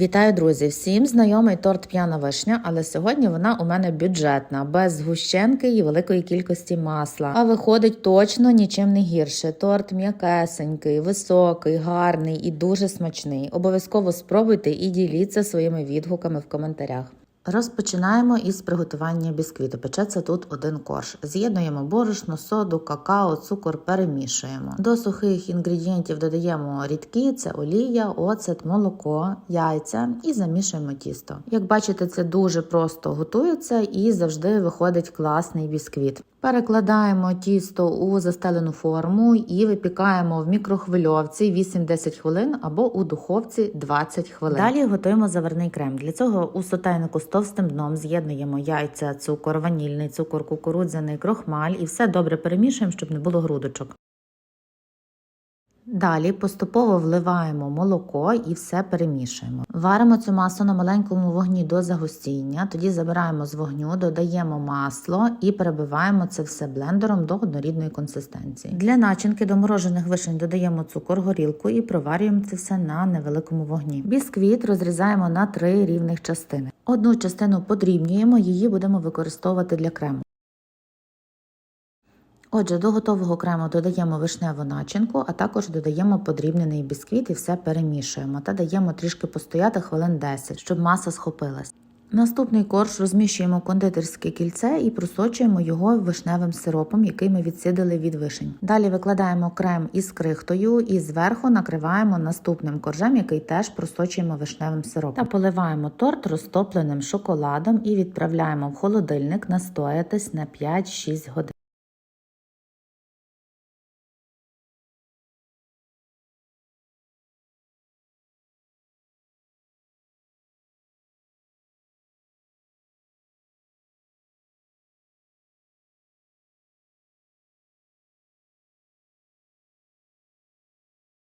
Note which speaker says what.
Speaker 1: Вітаю, друзі! Всім знайомий торт п'яна вишня, але сьогодні вона у мене бюджетна, без згущенки і великої кількості масла. А виходить точно нічим не гірше. Торт м'якесенький, високий, гарний і дуже смачний. Обов'язково спробуйте і діліться своїми відгуками в коментарях. Розпочинаємо із приготування бісквіту. Печеться тут один корж. З'єднуємо борошно, соду, какао, цукор, перемішуємо. До сухих інгредієнтів додаємо рідкі, це олія, оцет, молоко, яйця і замішуємо тісто. Як бачите, це дуже просто готується і завжди виходить класний бісквіт. Перекладаємо тісто у застелену форму і випікаємо в мікрохвильовці 8-10 хвилин або у духовці 20 хвилин. Далі готуємо заварний крем. Для цього у сотейнику з товстим дном з'єднуємо яйця, цукор, ванільний цукор, кукурудзяний, крохмаль і все добре перемішуємо, щоб не було грудочок. Далі поступово вливаємо молоко і все перемішуємо. Варимо цю масу на маленькому вогні до загустіння, тоді забираємо з вогню, додаємо масло і перебиваємо це все блендером до однорідної консистенції. Для начинки до морожених вишень додаємо цукор, горілку і проварюємо це все на невеликому вогні. Бісквіт розрізаємо на три рівних частини. Одну частину подрібнюємо, її будемо використовувати для крему. Отже, до готового крему додаємо вишневу начинку, а також додаємо подрібнений бісквіт і все перемішуємо та даємо трішки постояти хвилин 10, щоб маса схопилась. Наступний корж розміщуємо кондитерське кільце і просочуємо його вишневим сиропом, який ми відсидили від вишень. Далі викладаємо крем із крихтою і зверху накриваємо наступним коржем, який теж просочуємо вишневим сиропом. Та поливаємо торт розтопленим шоколадом і відправляємо в холодильник настоятись на 5-6 годин.